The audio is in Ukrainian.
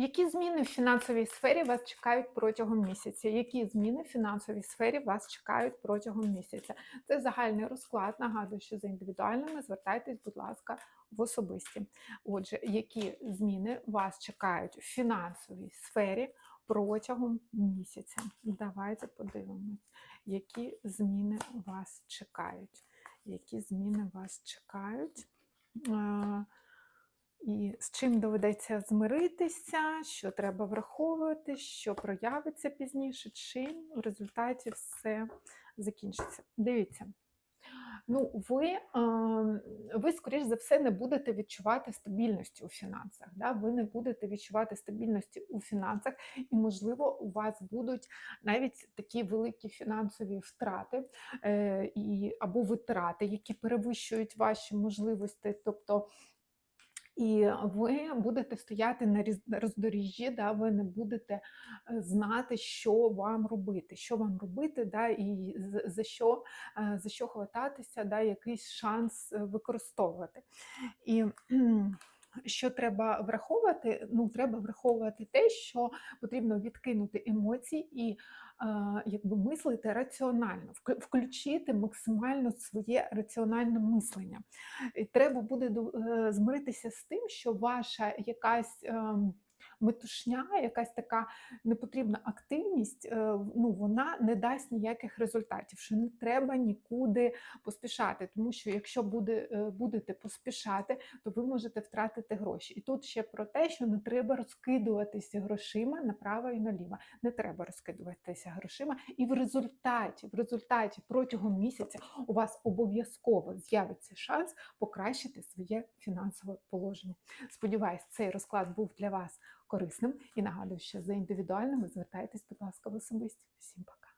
Які зміни в фінансовій сфері вас чекають протягом місяця? Які зміни в фінансовій сфері вас чекають протягом місяця? Це загальний розклад. Нагадую, що за індивідуальними звертайтесь, будь ласка, в особисті. Отже, які зміни вас чекають в фінансовій сфері протягом місяця? Давайте подивимось, які зміни вас чекають. Які зміни вас чекають? І з чим доведеться змиритися, що треба враховувати, що проявиться пізніше, чим в результаті все закінчиться. Дивіться. Ну, ви, е, ви, скоріш за все, не будете відчувати стабільності у фінансах. Да? Ви не будете відчувати стабільності у фінансах, і, можливо, у вас будуть навіть такі великі фінансові втрати е, або витрати, які перевищують ваші можливості. Тобто і ви будете стояти на роздоріжжі, да, ви не будете е, знати, що вам робити, що вам робити, да, і за що, е, за що хвататися, да, якийсь шанс е, використовувати. І що треба враховувати? Ну, треба враховувати те, що потрібно відкинути емоції і якби мислити раціонально, включити максимально своє раціональне мислення. І треба буде е, змиритися з тим, що ваша якась ем, метушня, якась така непотрібна активність, е, ну, вона не дасть ніяких результатів, що не треба нікуди поспішати, тому що якщо буде, е, будете поспішати, то ви можете втратити гроші. І тут ще про те, що не треба розкидуватися грошима направо і наліво. Не треба розкидуватися грошима, і в результаті, в результаті протягом місяця у вас обов'язково з'явиться шанс покращити своє фінансове положення. Сподіваюсь, цей розклад був для вас корисним і нагадую, що за індивідуальними звертайтесь, будь ласка, в особисті. Всім пока.